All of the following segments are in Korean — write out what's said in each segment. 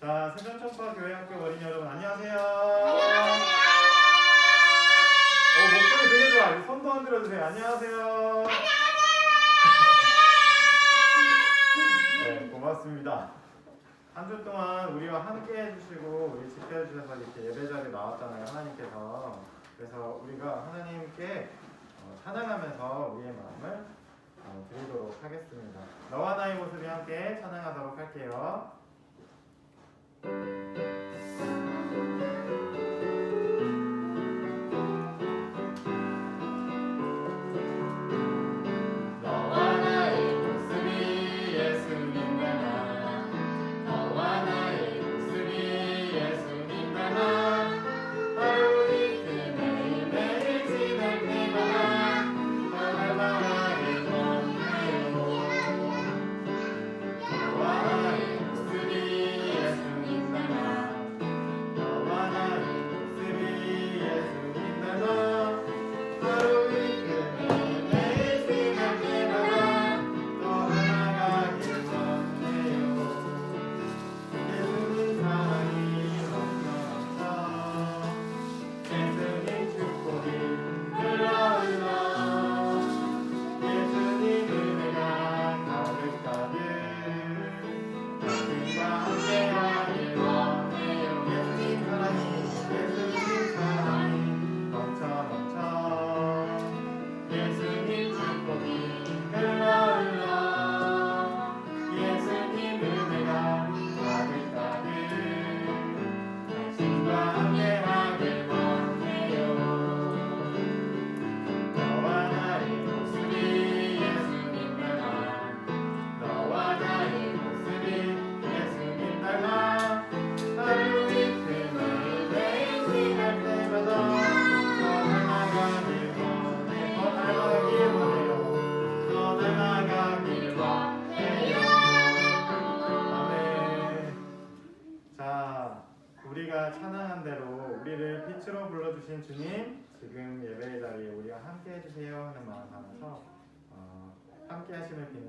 자, 세전천파 교회 학교 어린이 여러분 안녕하세요. 어, 목소리 되게 좋아. 손도 안 들어주세요. 안녕하세요. 네, 고맙습니다. 한 주 동안 우리와 함께 해주시고 우리 지켜주셔서 이렇게 예배 자리에 나왔잖아요. 하나님께서. 그래서 우리가 하나님께 어, 찬양하면서 우리의 마음을 어, 드리도록 하겠습니다. 너와 나의 모습이 함께 찬양하도록 할게요. 너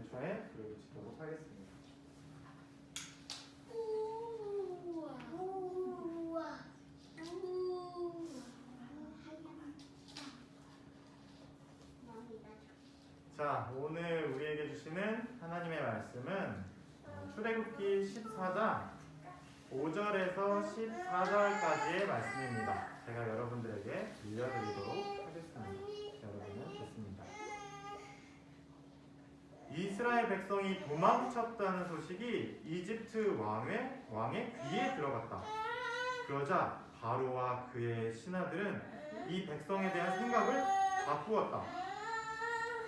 비는 초에 부르짖도록 하겠습니다 자 오늘 우리에게 주시는 하나님의 말씀은 어, 출애굽기 14장 5절에서 14절까지의 말씀입니다. 제가 여러분들에게 들려드리도록 하겠습니다. 여러분은 듣습니다. 이스라엘 백성이 도망쳤다는 소식이 이집트 왕의 왕의 귀에 들어갔다. 그러자 바로와 그의 신하들은 이 백성에 대한 생각을 바꾸었다.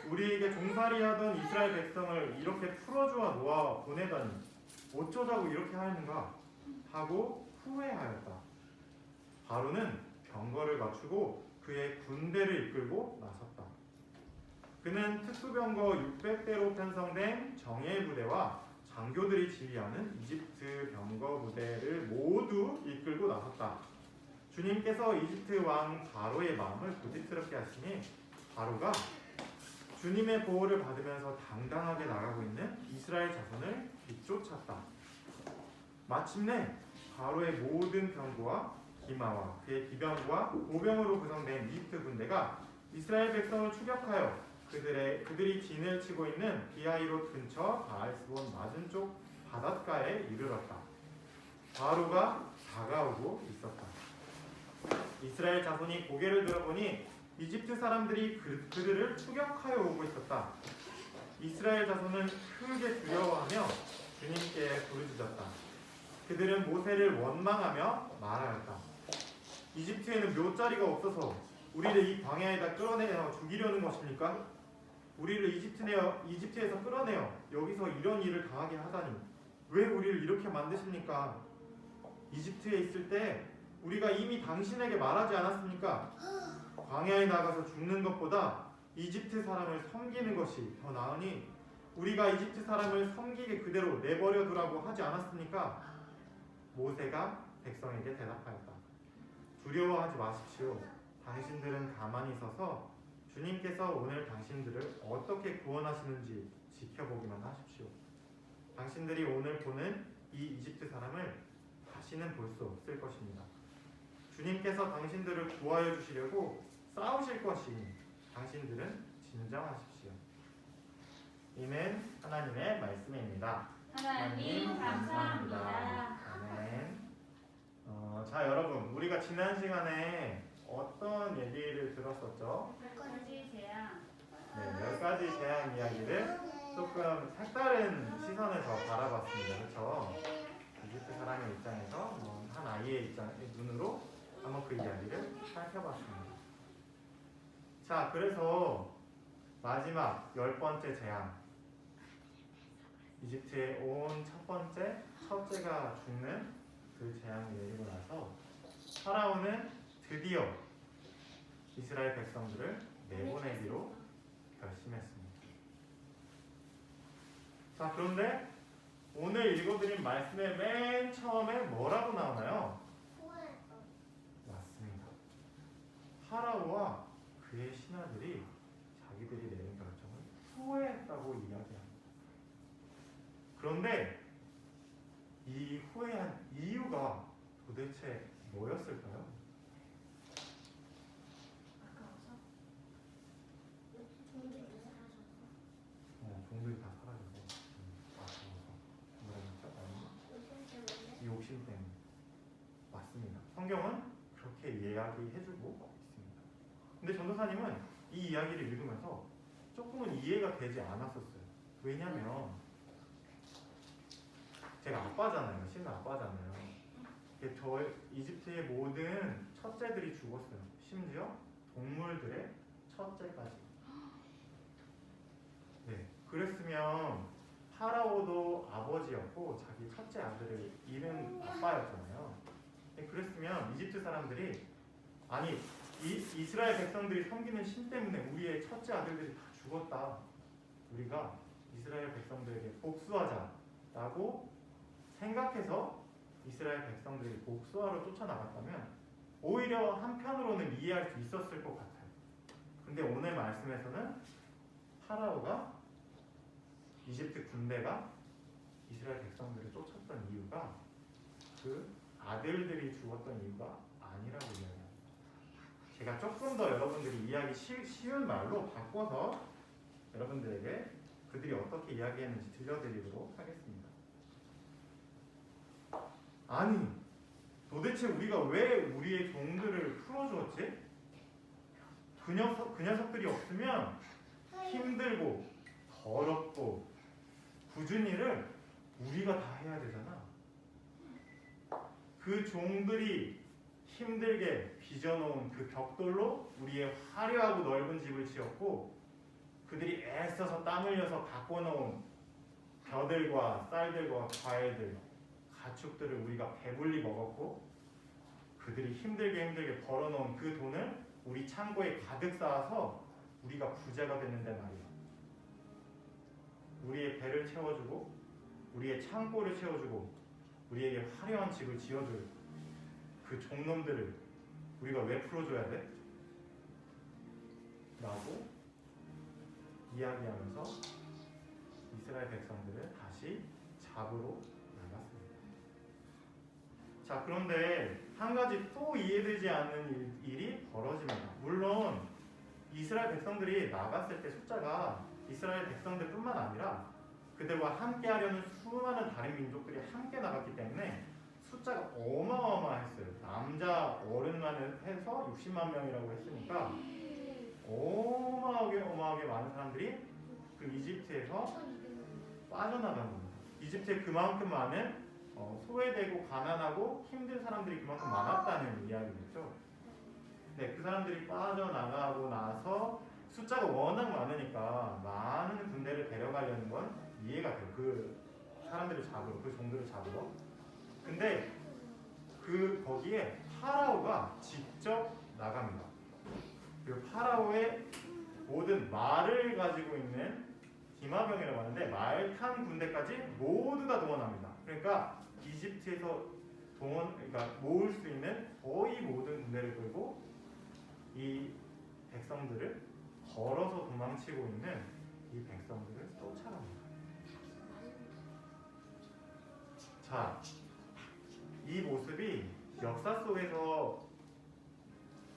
우리에게 종살이하던 이스라엘 백성을 이렇게 풀어주어 놓아 보내다니 어쩌자고 이렇게 하는가 하고 후회하였다. 바로는 병거를 갖추고 그의 군대를 이끌고 나섰다. 그는 특수병거 600대로 편성된 정예 부대와 장교들이 지휘하는 이집트 병거 부대를 모두 이끌고 나섰다. 주님께서 이집트 왕 바로의 마음을 고집스럽게 하시니 바로가 주님의 보호를 받으면서 당당하게 나가고 있는 이스라엘 자손을 뒤쫓았다. 마침내 바로의 모든 병거와 기마와 그의 기병과 보병으로 구성된 이집트 군대가 이스라엘 백성을 추격하여 그들의 그들이 진을 치고 있는 비하이롯 근처 바알스본 맞은쪽 바닷가에 이르렀다. 바로가 다가오고 있었다. 이스라엘 자손이 고개를 들어보니 이집트 사람들이 그, 그들을 추격하여 오고 있었다. 이스라엘 자손은 크게 두려워하며 주님께 부르짖었다. 그들은 모세를 원망하며 말하였다. 이집트에는 묘자리가 없어서 우리를 이 광야에다 끌어내어 죽이려는 것입니까? 우리를 이집트 내어, 이집트에서 끌어내어 여기서 이런 일을 당하게 하다니 왜 우리를 이렇게 만드십니까? 이집트에 있을 때 우리가 이미 당신에게 말하지 않았습니까? 광야에 나가서 죽는 것보다 이집트 사람을 섬기는 것이 더 나으니 우리가 이집트 사람을 섬기게 그대로 내버려 두라고 하지 않았습니까? 모세가 백성에게 대답하였다. 두려워하지 마십시오. 당신들은 가만히 서서 주님께서 오늘 당신들을 어떻게 구원하시는지 지켜보기만 하십시오. 당신들이 오늘 보는 이 이집트 사람을 다시는 볼 수 없을 것입니다. 주님께서 당신들을 구하여 주시려고 싸우실 것이니 당신들은 진정하십시오. 이는 하나님의 말씀입니다. 하나님 감사합니다. 아멘. 어, 자 여러분 우리가 지난 시간에 어떤 얘기를 들었었죠? 가지 재앙. 네, 몇 가지 재앙 이야기를 조금 색다른 시선에서 바라봤습니다. 그렇죠? 이집트 사람의 입장에서 뭐 한 아이의 입장 눈으로 한번 그 이야기를 살펴봤습니다. 자, 그래서 마지막 열 번째 재앙. 이집트에 온 첫 번째 첫째가 죽는 그 재앙을 내리고 나서 파라오는 드디어 이스라엘 백성들을 내보내기로 결심했습니다. 자, 그런데 오늘 읽어드린 말씀의 맨 처음에 뭐라고 나오나요? 맞습니다. 파라오와 그의 신하들이 자기들이 내린 결정을 후회했다고 이야기합니다. 그런데 이 후회한 이유가 도대체 뭐였을까요? 아까워서? 어, 종들이 다 사라져서 음, 아까워서 뭐라고 했죠? 아니, 욕심 때문에 맞습니다. 성경은 그렇게 이야기해주고 있습니다. 전도사님은 이 이야기를 읽으면서 조금은 이해가 되지 않았었어요. 왜냐면 제가 아빠잖아요. 신은 아빠잖아요. 저 이집트의 모든 첫째들이 죽었어요. 심지어 동물들의 첫째까지. 네, 그랬으면 파라오도 아버지였고 자기 첫째 아들을 잃은 아빠였잖아요. 네, 그랬으면 이집트 사람들이 아니 이, 이스라엘 백성들이 섬기는 신 때문에 우리의 첫째 아들들이 다 죽었다. 우리가 이스라엘 백성들에게 복수하자라고 생각해서 이스라엘 백성들이 복수하러 쫓아나갔다면 오히려 한편으로는 이해할 수 있었을 것 같아요. 근데 오늘 말씀에서는 파라오가 이집트 군대가 이스라엘 백성들을 쫓았던 이유가 그 아들들이 죽었던 이유가 아니라고 이야기합니다. 제가 조금 더 여러분들이 이해하기 쉬, 쉬운 말로 바꿔서 여러분들에게 그들이 어떻게 이야기했는지 들려드리도록 하겠습니다. 아니, 도대체 우리가 왜 우리의 종들을 풀어주었지? 그 녀석, 그 녀석들이 없으면 힘들고 더럽고 굳은 일을 우리가 다 해야 되잖아. 그 종들이 힘들게 빚어놓은 그 벽돌로 우리의 화려하고 넓은 집을 지었고 그들이 애써서 땀 흘려서 가꿔놓은 벼들과 쌀들과 과일들 가축들을 우리가 배불리 먹었고 그들이 힘들게 힘들게 벌어놓은 그 돈을 우리 창고에 가득 쌓아서 우리가 부자가 됐는데 말이야. 우리의 배를 채워주고 우리의 창고를 채워주고 우리에게 화려한 집을 지어줄 그 종놈들을 우리가 왜 풀어줘야 돼? 라고 이야기하면서 이스라엘 백성들을 다시 잡으러 나갔습니다. 자, 그런데 한 가지 또 이해되지 않는 일, 일이 벌어집니다. 물론 이스라엘 백성들이 나갔을 때 숫자가 이스라엘 백성들뿐만 아니라 그들과 함께 하려는 수많은 다른 민족들이 함께 나갔기 때문에 숫자가 어마어마했어요. 남자 어른만 해서 60만 명이라고 했으니까 어마하게 어마하게 많은 사람들이 그 이집트에서 빠져나간 겁니다. 이집트에 그만큼 많은 어, 소외되고 가난하고 힘든 사람들이 그만큼 많았다는 이야기겠죠. 네, 그 사람들이 빠져나가고 나서 숫자가 워낙 많으니까 많은 군대를 데려가려는 건 이해가 돼요. 그 사람들을 잡으러, 그 종들을 잡으러. 근데 그 거기에 파라오가 직접 나갑니다. 그 파라오의 모든 말을 가지고 있는 기마병이라고 하는데 말탄 군대까지 모두 다 동원합니다. 그러니까 이집트에서 동원, 그러니까 모을 수 있는 거의 모든 군대를 끌고 이 백성들을 걸어서 도망치고 있는 이 백성들을 쫓아갑니다. 자, 이 모습이 역사 속에서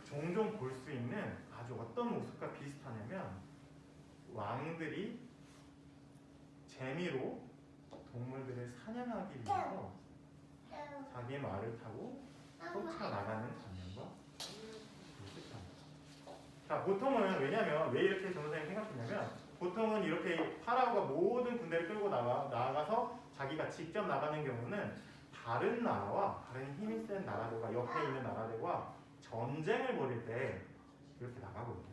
종종 볼 수 있는 아주 어떤 모습과 비슷하냐면 왕들이 재미로 동물들을 사냥하기 위해서 자기의 말을 타고 쫓아나가는 장면과 비슷합니다. 자, 보통은 왜냐면 왜 이렇게 전도사님 생각했냐면 보통은 이렇게 파라오가 모든 군대를 끌고 나가, 나가서 자기가 직접 나가는 경우는 다른 나라와 다른 힘이 센 나라들과 옆에 있는 나라들과 전쟁을 벌일 때 이렇게 나가거든요.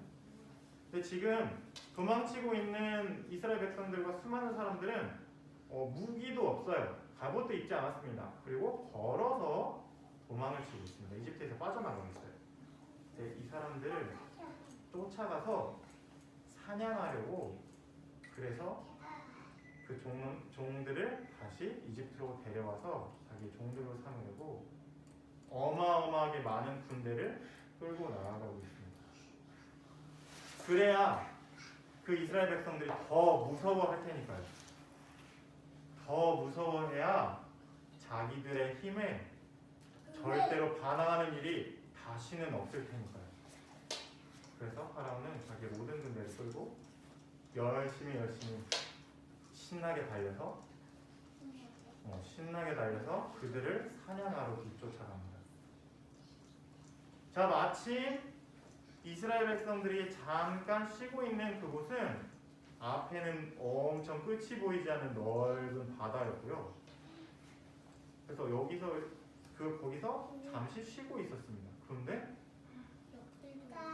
근데 지금 도망치고 있는 이스라엘 백성들과 수많은 사람들은 어, 무기도 없어요. 갑옷도 입지 않았습니다. 그리고 걸어서 도망을 치고 있습니다. 이집트에서 빠져나가고 있어요. 이제 이 사람들을 쫓아가서 사냥하려고 그래서 그 종, 종들을 다시 이집트로 데려와서 자기 종들로 삼으려고 어마어마하게 많은 군대를 끌고 나아가고 있습니다. 그래야 그 이스라엘 백성들이 더 무서워할 테니까요. 더 무서워해야 자기들의 힘에 절대로 반항하는 일이 다시는 없을 테니까요. 그래서 파라오는 자기 모든 군대를 끌고 열심히 열심히 신나게 달려서 어, 신나게 달려서 그들을 사냥하러 뒤쫓아갑니다. 자 마침 이스라엘 백성들이 잠깐 쉬고 있는 그곳은 앞에는 엄청 끝이 보이지 않는 넓은 바다였고요. 그래서 여기서 그 거기서 잠시 쉬고 있었습니다. 그런데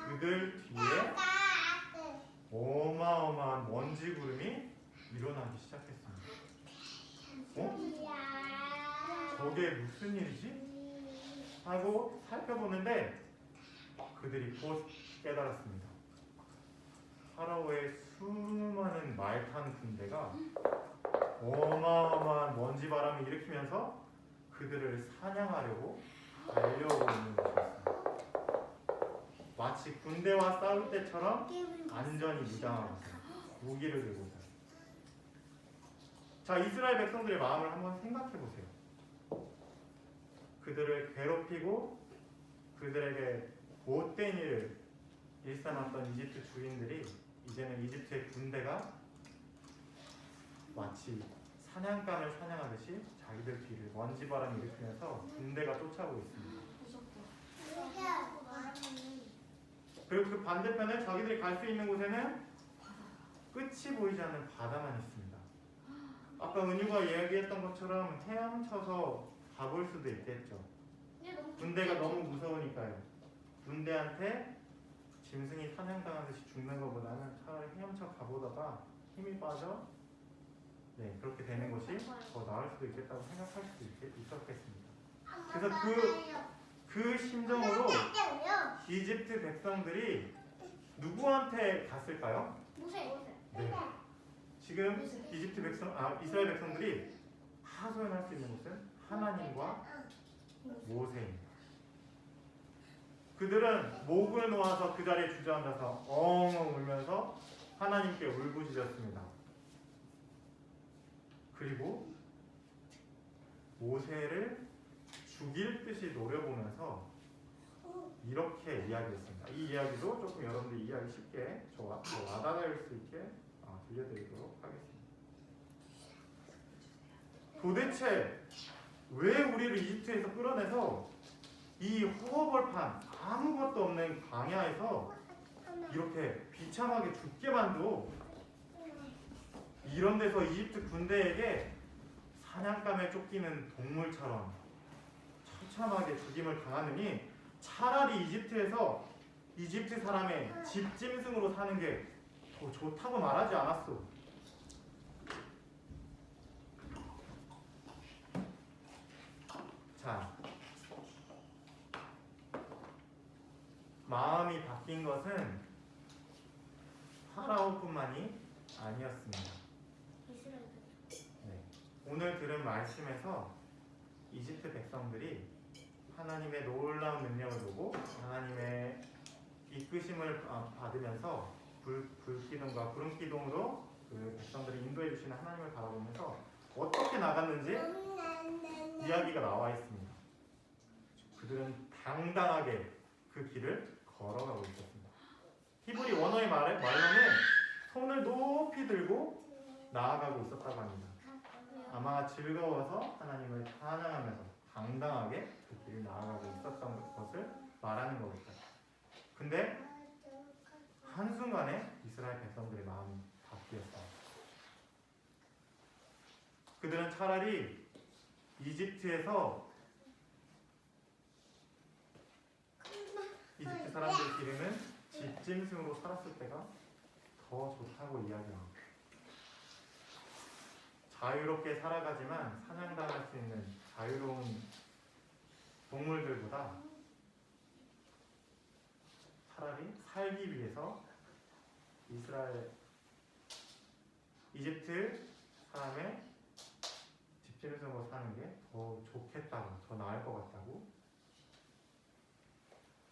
그들 뒤에 어마어마한 먼지 구름이 일어나기 시작했습니다. 어? 저게 무슨 일이지? 하고 살펴보는데 그들이 곧 깨달았습니다. 파라오의 수많은 말탄 군대가 어마어마한 먼지 바람을 일으키면서 그들을 사냥하려고 달려오고 있는 것이었습니다. 마치 군대와 싸울 때처럼 안전히 무장하고. 무기를 들고. 자, 이스라엘 백성들의 마음을 한번 생각해 보세요. 그들을 괴롭히고 그들에게 못된 일을 일삼았던 이집트 주인들이 이제는 이집트의 군대가 마치 사냥감을 사냥하듯이 자기들 뒤를 먼지 바람이 일으키면서 군대가 쫓아오고 있습니다. 그리고 그 반대편에 자기들이 갈 수 있는 곳에는 끝이 보이지 않는 바다만 있습니다. 아까 은유가 이야기했던 것처럼 헤엄쳐서 가볼 수도 있겠죠. 군대가 너무 무서우니까요. 군대한테 짐승이 사냥당하듯이 죽는 것보다는 차라리 헤엄쳐 가보다가 힘이 빠져 네 그렇게 되는 것이 더 나을 수도 있겠다고 생각할 수도 있겠, 있었겠습니다. 그래서 그 그 심정으로 이집트 백성들이 누구한테 갔을까요? 네. 지금 이집트 백성, 아 이스라엘 백성들이 하소연할 수 있는 곳은 하나님과 모세입니다. 그들은 목을 놓아서 그 자리에 주저앉아서 엉엉 울면서 하나님께 울부짖었습니다. 그리고 모세를 죽일 듯이 노려보면서 이렇게 이야기했습니다. 이 이야기도 조금 여러분들 이해하기 쉽게 저 와- 와닿을 수 있게 어, 들려드리도록 하겠습니다. 도대체 왜 우리를 이집트에서 끌어내서 이 허허벌판 아무것도 없는 광야에서 이렇게 비참하게 죽게 만들어 이런 데서 이집트 군대에게 사냥감에 쫓기는 동물처럼 처참하게 죽임을 당하느니 차라리 이집트에서 이집트 사람의 집짐승으로 사는 게 더 좋다고 말하지 않았어. 자, 마음이 바뀐 것은 파라오뿐만이 아니었습니다. 네. 오늘 들은 말씀에서 이집트 백성들이 하나님의 놀라운 능력을 보고 하나님의 이끄심을 아, 받으면서 불, 불기둥과 구름기둥으로 그 백성들이 인도해 주시는 하나님을 바라보면서 어떻게 나갔는지 이야기가 나와 있습니다. 그들은 당당하게 그 길을 걸어가고 있었습니다. 히브리 원어의 말에 말로는 손을 높이 들고 나아가고 있었다고 합니다. 아마 즐거워서 하나님을 찬양하면서 당당하게 그 길을 나아가고 있었던 것을 말하는 거겠죠. 근데 한순간에 이스라엘 백성들의 마음이 바뀌었어요. 그들은 차라리 이집트에서 이집트 사람들 기름은 집짐승으로 살았을 때가 더 좋다고 이야기합니다. 자유롭게 살아가지만 사냥당할 수 있는 자유로운 동물들보다 차라리 살기 위해서 이스라엘 이집트 사람의 집짐승으로 사는 게 더 좋겠다고 더 나을 것 같다고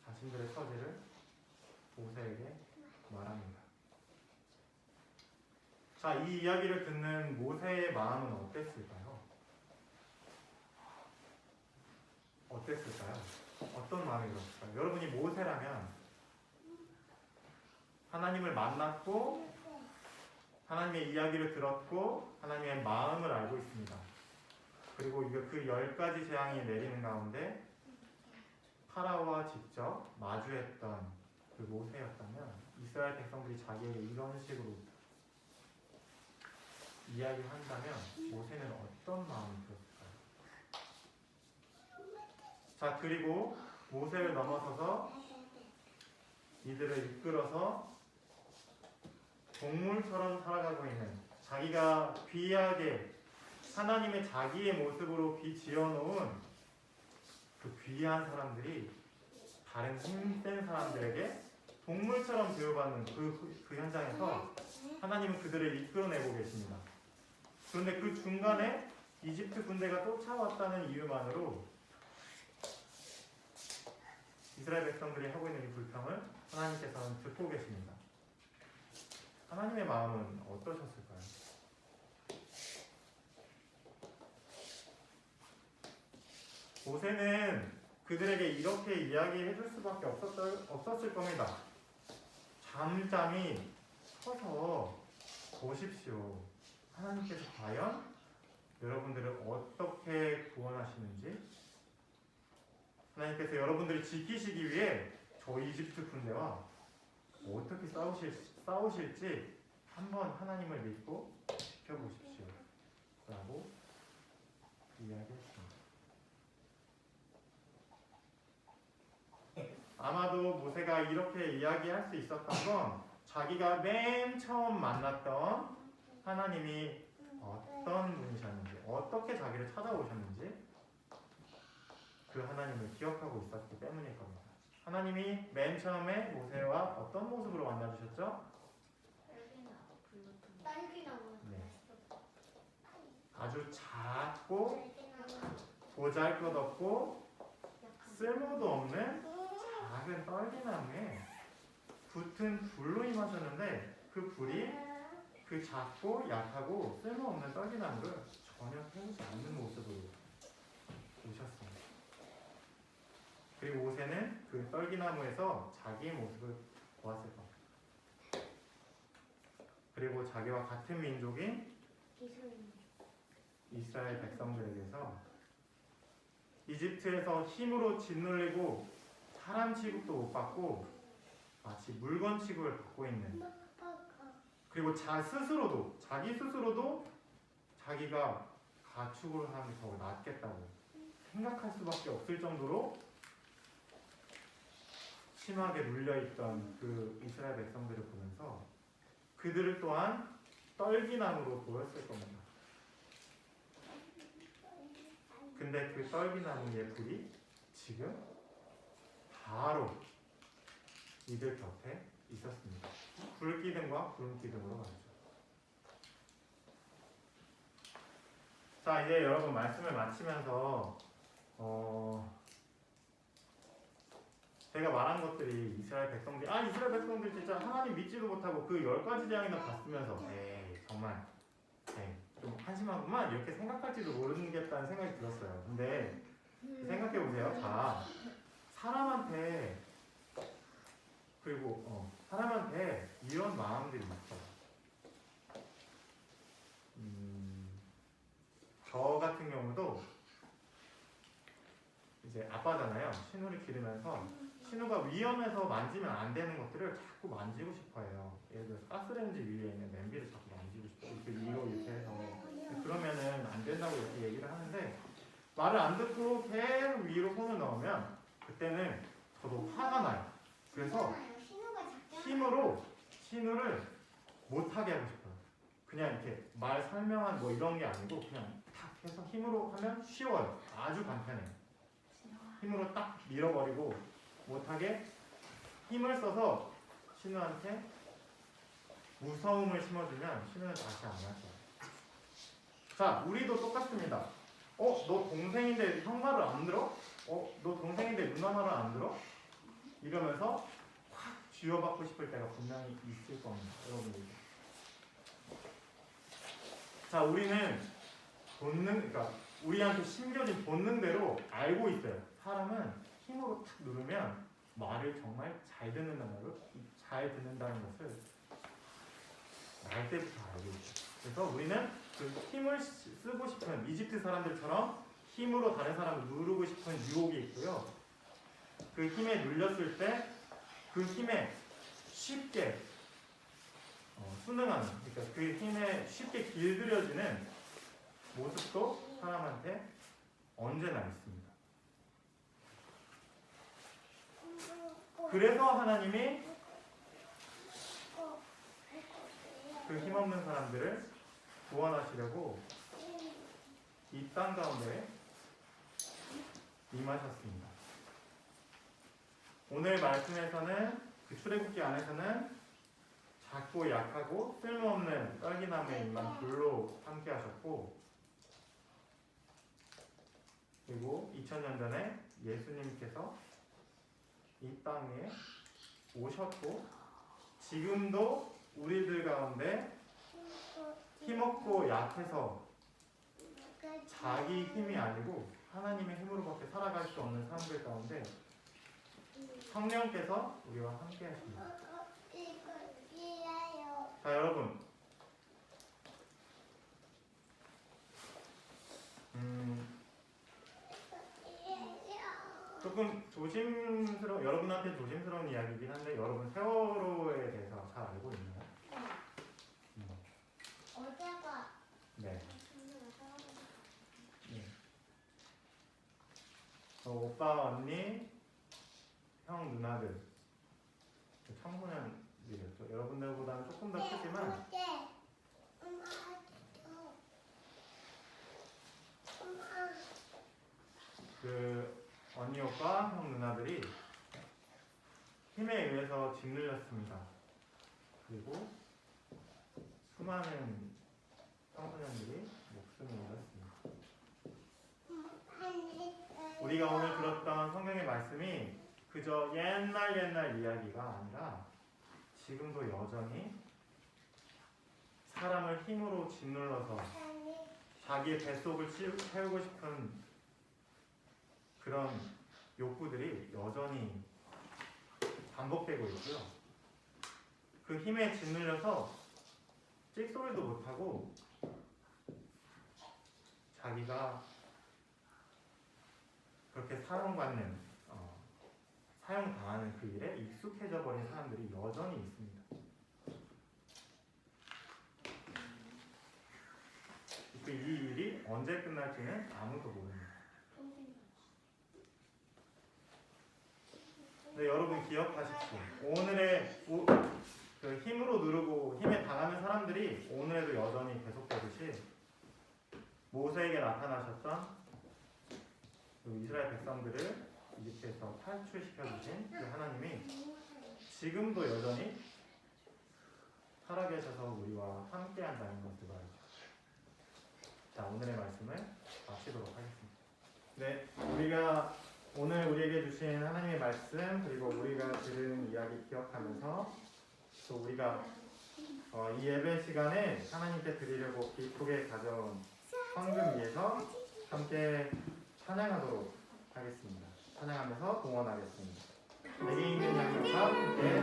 자신들의 처지를 모세에게 말합니다. 자, 이 이야기를 듣는 모세의 마음은 어땠을까요? 어땠을까요? 어떤 마음이 들었을까요? 여러분이 모세라면 하나님을 만났고 하나님의 이야기를 들었고 하나님의 마음을 알고 있습니다. 그리고 그 열 가지 재앙이 내리는 가운데 파라오와 직접 마주했던 그 모세였다면 이스라엘 백성들이 자기에게 이런 식으로 이야기한다면 모세는 어떤 마음이 들었을까요? 자 그리고 모세를 넘어서서 이들을 이끌어서 동물처럼 살아가고 있는 자기가 귀하게 하나님의 자기의 모습으로 비 지어놓은 그 귀한 사람들이 다른 힘센 사람들에게 동물처럼 대우받는 그, 그 현장에서 하나님은 그들을 이끌어내고 계십니다. 그런데 그 중간에 이집트 군대가 쫓아왔다는 이유만으로 이스라엘 백성들이 하고 있는 이 불평을 하나님께서는 듣고 계십니다. 하나님의 마음은 어떠셨을까요? 모세는 그들에게 이렇게 이야기해 줄 수밖에 없었을, 없었을 겁니다. 잠잠히 서서 보십시오. 하나님께서 과연 여러분들을 어떻게 구원하시는지 하나님께서 여러분들을 지키시기 위해 저 이집트 군대와 어떻게 싸우실, 싸우실지 한번 하나님을 믿고 지켜보십시오. 라고 이야기했습니다. 아마도 모세가 이렇게 이야기할 수 있었던 건 자기가 맨 처음 만났던 하나님이 어떤 분이셨는지, 어떻게 자기를 찾아오셨는지 그 하나님을 기억하고 있었기 때문일 겁니다. 하나님이 맨 처음에 모세와 어떤 모습으로 만나주셨죠? 네. 아주 작고 보잘 것 없고 쓸모도 없는 작은 떨기나무에 붙은 불로 임하셨는데 그 불이 그 작고 약하고 쓸모없는 떨기나무를 전혀 태우지 않는 모습으로 오셨습니다. 그리고 모세는 그 떨기나무에서 자기의 모습을 보았을 겁니다. 그리고 자기와 같은 민족인 이스라엘 백성들에게서 이집트에서 힘으로 짓눌리고 사람 취급도 못 받고 마치 물건 취급을 받고 있는 그리고 자 스스로도 자기 스스로도 자기가 가축으로 사는 게 더 낫겠다고 생각할 수밖에 없을 정도로 심하게 물려있던 그 이스라엘 백성들을 보면서 그들을 또한 떨기나무로 보였을 겁니다. 근데 그 떨기나무의 불이 지금 바로 이들 곁에 있었습니다. 불기둥과 구름기둥으로 말이죠. 자 이제 여러분 말씀을 마치면서 어 제가 말한 것들이 이스라엘 백성들 아 이스라엘 백성들 진짜 하나님 믿지도 못하고 그 열 가지 재앙이나 봤으면서 에이 정말 에이, 좀 한심하구만 이렇게 생각할지도 모르겠다는 생각이 들었어요. 근데 생각해 보세요. 자, 사람한테 그리고 어, 사람한테 이런 마음들이 있어요. 음, 저 같은 경우도 이제 아빠잖아요. 신우를 기르면서 신우가 위험해서 만지면 안 되는 것들을 자꾸 만지고 싶어해요. 예를 들어 가스레인지 위에 있는 냄비를 자꾸 만지고 싶어. 이렇게 위로 이렇게 해서 그러면은 안 된다고 이렇게 얘기를 하는데 말을 안 듣고 계속 위로 손을 넣으면 그때는 저도 화가 나요. 그래서 힘으로 신우를 못하게 하고 싶어요. 그냥 이렇게 말 설명한 뭐 이런 게 아니고 그냥 탁 해서 힘으로 하면 쉬워요. 아주 간편해요. 힘으로 딱 밀어버리고 못하게 힘을 써서 신우한테 무서움을 심어주면 신우는 다시 안 할 거예요. 자, 우리도 똑같습니다. 어, 너 동생인데 형 말을 안 들어? 어, 너 동생인데 누나 말을 안 들어? 이러면서 확 쥐어받고 싶을 때가 분명히 있을 겁니다. 여러분들. 자, 우리는 본능, 그러니까 우리한테 심겨진 본능대로 알고 있어요. 사람은 힘으로 탁 누르면 말을 정말 잘 듣는다는 걸, 잘 듣는다는 것을 날 때부터 알고 있어요. 그래서 우리는 그 힘을 쓰- 쓰고 싶은 이집트 사람들처럼 힘으로 다른 사람을 누르고 싶은 유혹이 있고요. 그 힘에 눌렸을 때 그 힘에 쉽게 어, 순응하는, 그러니까 그 힘에 쉽게 길들여지는 모습도 사람한테 언제나 있습니다. 그래서 하나님이 그 힘없는 사람들을 구원하시려고 이 땅 가운데 임하셨습니다. 오늘 말씀에서는 그 출애굽기 안에서는 작고 약하고 쓸모없는 딸기나무의 잎만 불로 함께 하셨고 그리고 2000년 전에 예수님께서 이 땅에 오셨고 지금도 우리들 가운데 힘없고 약해서 자기 힘이 아니고 하나님의 힘으로밖에 살아갈 수 없는 사람들 가운데 성령께서 우리와 함께 하십니다. 자 여러분 음, 조금 조심스러운 여러분한테 조심스러운 이야기이긴 한데 여러분 세월호에 대해서 잘 알고 있나요? 음, 네. 저 오빠 언니 형 누나들 그 청소년들이었죠. 여러분들보다는 조금 더 크지만 그 언니 오빠 형 누나들이 힘에 의해서 짓눌렸습니다. 그리고 수많은 청소년들이 목숨을 잃었습니다. 우리가 오늘 들었던 성경의 말씀이 그저 옛날 옛날 이야기가 아니라 지금도 여전히 사람을 힘으로 짓눌러서 자기의 뱃속을 채우- 채우고 싶은 그런 욕구들이 여전히 반복되고 있고요. 그 힘에 짓눌려서 찍소리도 못하고 자기가 그렇게 사용받는 어, 사용당하는 그 일에 익숙해져 버린 사람들이 여전히 있습니다. 그이 일이 언제 끝날지는 아무도 모릅니다. 네, 여러분 기억하십시오. 오늘의 우- 그 힘으로 누르고 힘에 당하는 사람들이 오늘에도 여전히 계속되듯이 모세에게 나타나셨던 그 이스라엘 백성들을 이집트에서 탈출시켜 주신 그 하나님이 지금도 여전히 살아계셔서 우리와 함께한다는 것을 말이죠. 자 오늘의 말씀을 마치도록 하겠습니다. 네, 우리가 오늘 우리에게 주신 하나님의 말씀 그리고 우리가 들은 이야기 기억하면서 또 우리가 어, 이 예배 시간에 하나님께 드리려고 기쁘게 가져온 헌금 위해서 함께 찬양하도록 하겠습니다. 찬양하면서 동원하겠습니다. 내게 있는 양육과 함께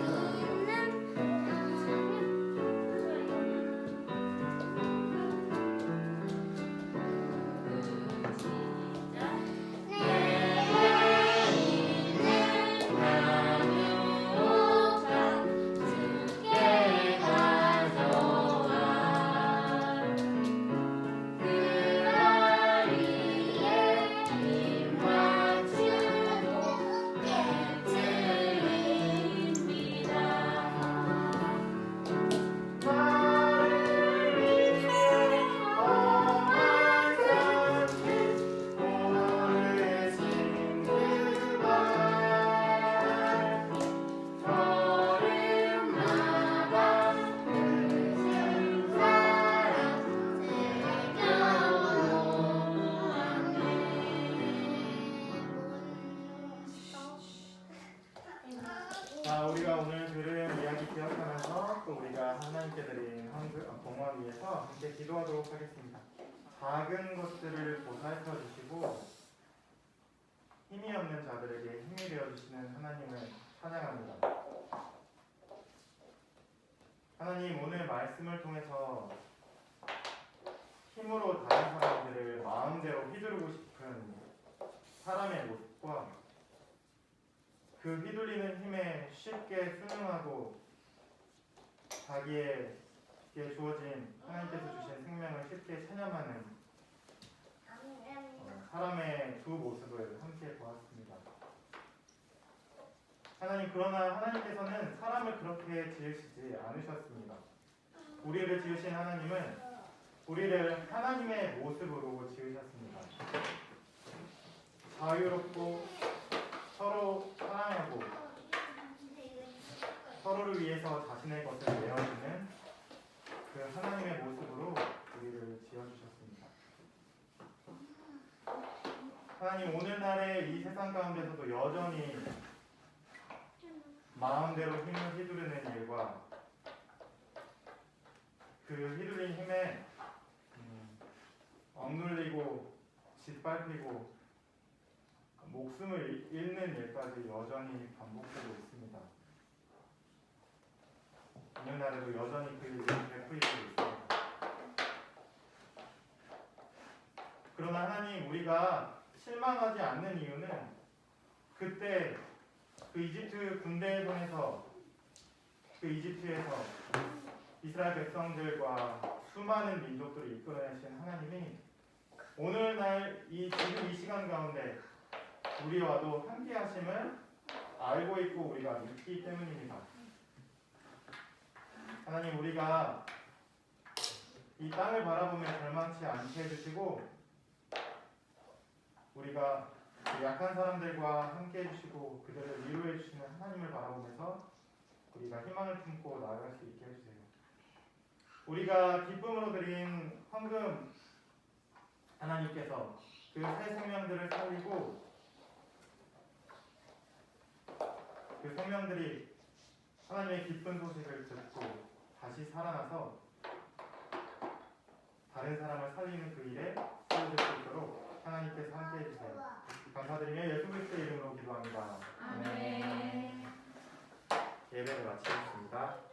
주시는 하나님을 찬양합니다. 하나님 오늘 말씀을 통해서 힘으로 다른 사람들을 마음대로 휘두르고 싶은 사람의 모습과 그 휘둘리는 힘에 쉽게 순응하고 자기에게 주어진 하나님께서 주신 생명을 쉽게 체념하는 어, 사람의 두 모습을 함께 보았습니다. 하나님 그러나 하나님께서는 사람을 그렇게 지으시지 않으셨습니다. 우리를 지으신 하나님은 우리를 하나님의 모습으로 지으셨습니다. 자유롭고 서로 사랑하고 서로를 위해서 자신의 것을 내어주는 그 하나님의 모습으로 우리를 지어주셨습니다. 하나님 오늘날의 이 세상 가운데서도 여전히 마음대로 힘을 휘두르는 일과 그 휘둘린 힘에 음, 억눌리고 짓밟히고 목숨을 잃는 일까지 여전히 반복되고 있습니다. 오늘날에도 여전히 그 일이 되풀이되고 있습니다. 그러나 하나님 우리가 실망하지 않는 이유는 그때 그 이집트 군대의 손에서 그 이집트에서 이스라엘 백성들과 수많은 민족들을 이끌어내신 하나님이 오늘날 이 지금 이 시간 가운데 우리와도 함께 하심을 알고 있고 우리가 믿기 때문입니다. 하나님 우리가 이 땅을 바라보며 절망치 않게 해주시고 우리가 그 약한 사람들과 함께 해주시고 그들을 위로해 주시는 하나님을 바라보면서 우리가 희망을 품고 나아갈 수 있게 해주세요. 우리가 기쁨으로 드린 헌금 하나님께서 그 새 생명들을 살리고 그 생명들이 하나님의 기쁜 소식을 듣고 다시 살아나서 다른 사람을 살리는 그 일에 쓰여질 수 있도록 하나님께서 함께 해주세요. 감사드리며 예수 그리스도의 이름으로 기도합니다. 아멘. 예배를 마치겠습니다.